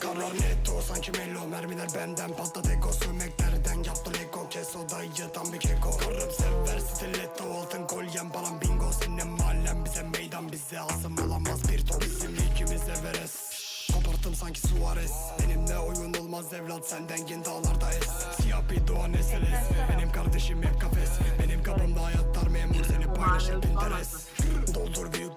Karar netto sanki mello Mermiler benden patladı. Ego Sövmeklerden yaptı lego Kes o dayı tam bir keko. Karım sever stiletto Altın kolyem falan. Bingo Senin mahallen bize meydan Bize asım olamaz bir top Bizim ikimiz Everest. Koparttım sanki Suarez. Benimle oyun olmaz evlat Senden gin dağlarda es. Siyah bir doğan SLS Benim kardeşim hep kafes. Benim kapımda hayatlar memur Seni paylaşır Pinterest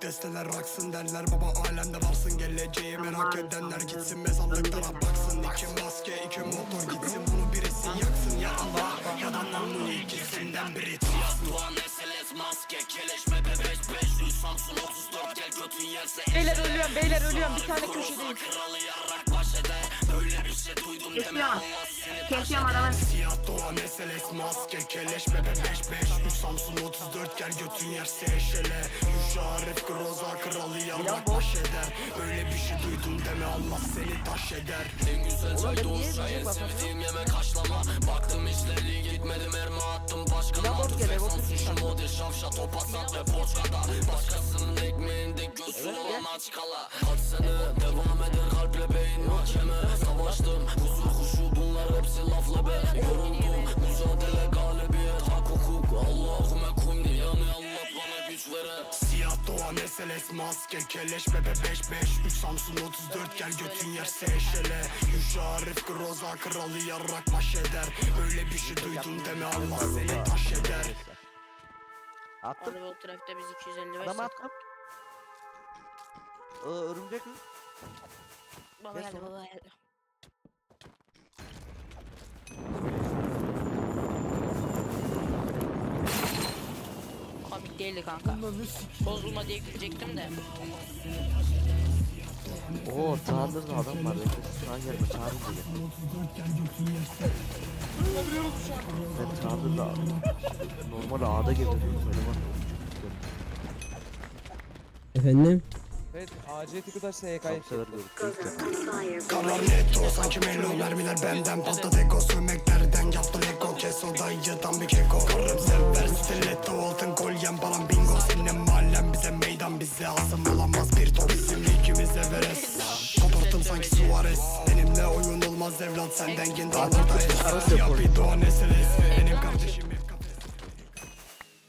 desteler aksın derler Baba alemde varsın. Geleceği merak edenler Gitsin mezarlıklara baksın. İki maske iki motor gitsin. Bunu birisi yaksın ya Allah Ya da namlu ikisinden biri. Siyah Doğan SLS maske keleş MB5 500 Samsun 34 gel götün yerse Beyler ölüyorum beyler ölüyorum. Bir tane köşedeyim. Kralı yarrak Kesiyorum. Kesiyorum adamın. Siyah doğan SLS maske keleş bebe 5 5 3 Samsun 34 gel götün yerse eşele. Yuşa Arif Groza kralı yarrak baş eder. Böyle bir şey duydum deme Allah seni taş eder. En güzel çay doğuşa en sevdiğim yemek haşlama Baktım işleri gitmedi mermi attım başkana. Tüfek Samsun model şavşa topa sat ve borçkada Başkasının ekmeğinde gözü olan aç Yoruldum mücadele galibiyet hak hukuk Allahümme kumdi yani Allah bana güç veren Siyah doğan SLS maske keleş bebe 5 5 3 Samsun 34 gel götün yerse eşele Yuşa Arif Groza kralı yarrak baş eder Böyle bir şey duydum deme Allah seni taş eder Attım. Araba o trafikte biz 255 Adamı sattık. attım. Ee, örümcek mi? Baba Kes geldi onu. baba geldi. Değildi kanka. Bozulma diye gülecektim de. Oo Çağrı'da adam var. An gelme Çağrı diye. Ben Çağrı'da normal ağda getirdim. Eleman. Efendim? Evet AC kadar SYK'yı Çok sever. Karar netto sanki mello Mermiler benden patladı ego Sövmeklerden yaptı lego Kes o dayı tam bir keko Karım sever stiletto Altın kolyem falan bingo Senin mahallen bize meydan Bize asım olamaz bir top Bizim ikimiz Everest Koparttım sanki Suarez Benimle oyun olmaz evlat Senden gin dağlarda es Siyah bir doğan SLS Benim kardeşim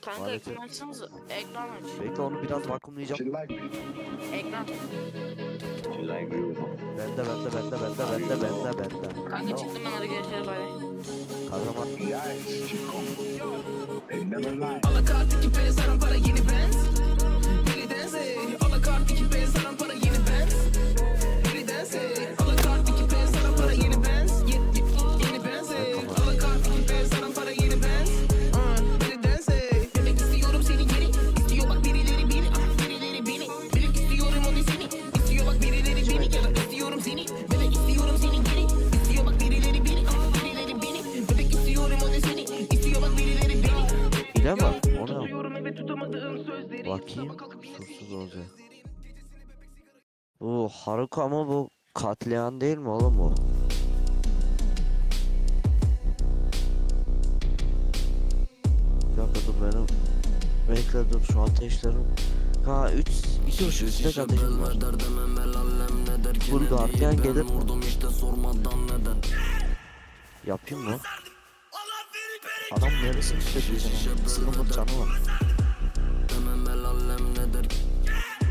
Kanka Maalesef. ekran açsanız ekran aç. Bekle onu biraz vakumlayacağım. Ekran. Bende bende bende bende bende bende bende. Kanka çıktım ben hadi görüşürüz bay bay. Kahraman. Alakart iki para yeni Benz Biri dense mi? O ne? Tutuyorum eve tutamadığım sözleri Bakayım. Sursuz olacak. Bu Haruka ama bu katliam değil mi oğlum bu? Bir dakika dur benim. Bekle dur şu ateşlerim. Ha 3 2 3 3 tek ateşim var. Vur ne gardiyan gelir. Neden Yapayım mı? Adam neresin işte diyeceğim. Sınıfın canı var. Demem el allem ne der ki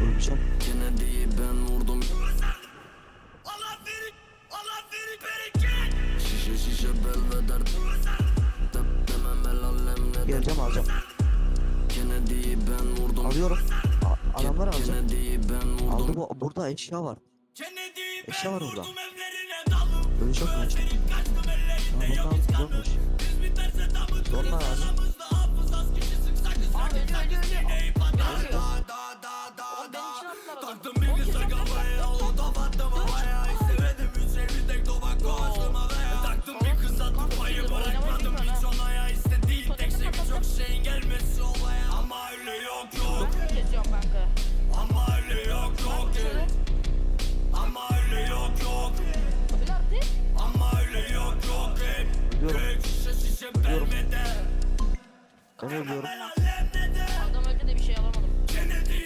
Öleceğim. ne değil ben vurdum Şişe şişe belveder De- Demem el allem ne der Geleceğim alacağım. Değil ben vurdum Alıyorum. A adamlar vurdum Aldı bu burada eşya var. Eşya var orada. Ölecek mi? Tamam bakalım ตั Ben ölüyorum. Adam öldü de bir şey alamadım.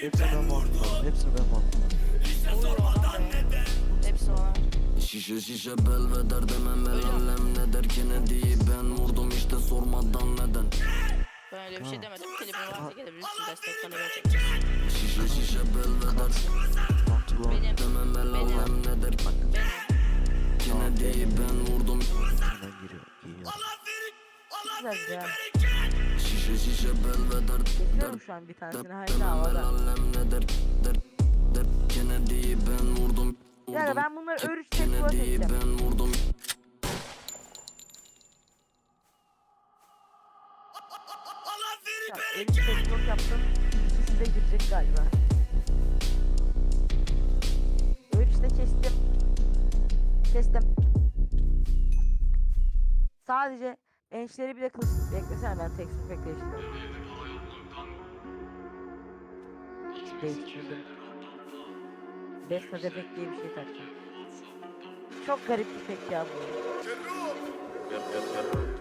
Hepsini ben mahkum Hepsini ben mahkum İşte sormadan neden Hepsini bana. Şişe şişe belveder demem el alem ne der Kennedy'yi ben vurdum işte sormadan neden Ben öyle bir şey demedim. Klibime varsa gelebilirsin destek bana verecek. Şişe şişe belveder Benim. demem el alem ne der Benim. Kennedy'yi ben vurdum Hemen giriyor. Giyiyor. Güzel Kesiyorum şu an bir tanesini hala havada. Ya ben bunları örüş tek kulaç Kennedy'yi edeceğim. ben vurdum Ya, Örüş tek kulaç yaptım. İkisi girecek galiba. Örüş de kestim. Kestim. Sadece ençleri bile kılıç. Beklesene ben tek su bekleştiriyorum. Değiştirdim. Besta defekt diye bir şey takacağım. Çok garip bir fake ya bu.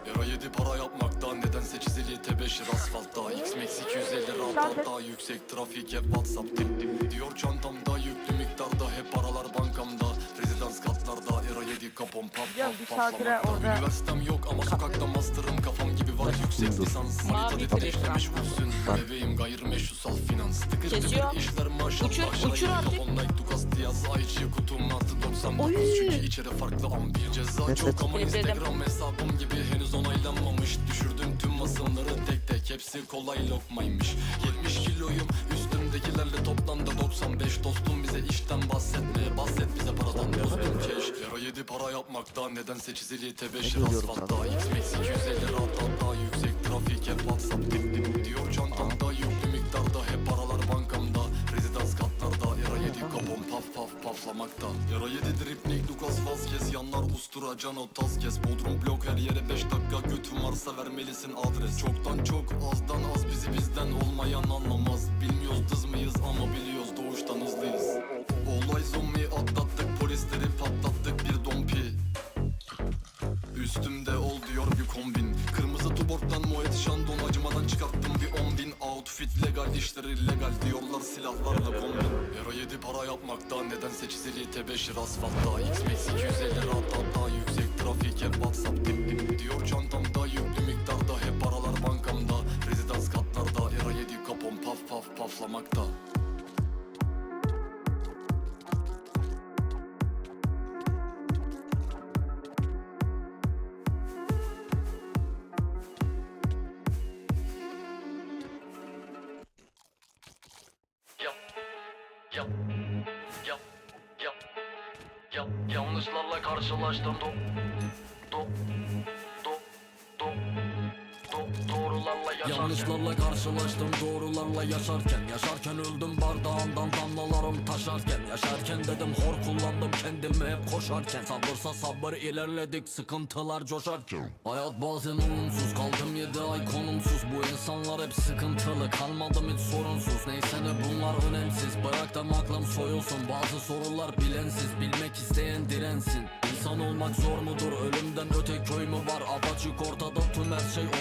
Lira 7 para yapmakta nedense çizili tebeşir asfaltta X-Max 250 rahat daha yüksek trafik hep Whatsapp tip Diyor çantamda yüklü miktarda hep paralar bankamda Lira 7 kapom paf bir paf saattir lamakta. orada- Üniversitem yok ama sokakta master'ım kafam gibi var. Yüksek lisans Manita defteşle var. meşgulsün. Bebeğim gayrimeşrusal finans. Tıkır Kesiyor. tıkır işler maşallah. Uçur, Şarayı uçur artık. Kafon Nike Dukas Diaz Ayçi kutum artı 99 Oy. Çünkü içeri farklı ambi Ceza. Çok ama. Instagram hesabım gibi henüz onaylanmamış. Düşürdüm tüm masımları tek tek. Hepsi kolay lokmaymış. 70 kiloyum. Üstümdekilerle toplamda 95 Dostum. Bize işten bahsetme bahset bize paradan 7 para yapmakta nedense çizili tebeşir asfaltta? X-Max 250 rahat yüksek. Trafik hep Whatsapp tip tip Diyor çantamda. Yüklü miktarda hep paralar bankamda. Rezidans katlarda Lira 7 kapon paf paf paflamakta. Lira 7 drip Nick Lucas Vazquez Yanlar ustura Cano Tazkes Bodrum blok her yere 5 dakika. Götün varsa vermelisin adres. Çoktan çok azdan az bizi bizden olmayan anlamaz. Bilmiyoruz dız mıyız ama biliyoruz. Doğuştan hızlıyız. Olay zombi Üstümde ol diyor bir kombin. Kırmızı tuborgdan Moet Chandon Acımadan çıkarttım bir on bin. Outfit legal işleri illegal diyorlar silahlarla kombin. Euro 7 para yapmakta nedense çizili tebeşir asfaltta. X-Max 250 rahat hatta yüksek trafik hep Whatsapp tip tip Diyor çantamda. Yüklü miktarda hep paralar bankamda. Rezidans katlarda Euro 7 kapon paf paf paflamakta yap, yap, yap, yap. Yanlışlarla karşılaştım Yanlışlarla karşılaştım doğrularla yaşarken. Yaşarken öldüm bardağından damlalarım taşarken. Yaşarken dedim hor kullandım kendimi hep koşarken. Sabırsa sabır ilerledik sıkıntılar coşarken. Hayat bazen olumsuz kaldım yedi ay konumsuz. Bu insanlar hep sıkıntılı kalmadım hiç sorunsuz. Neyse ne bunlar önemsiz. Bıraktım aklım soyulsun. Bazı sorular bilensiz. Bilmek isteyen dirensin. İnsan olmak zor mudur? Ölümden öte köy mü var? Apaçık ortada tüm her şey onda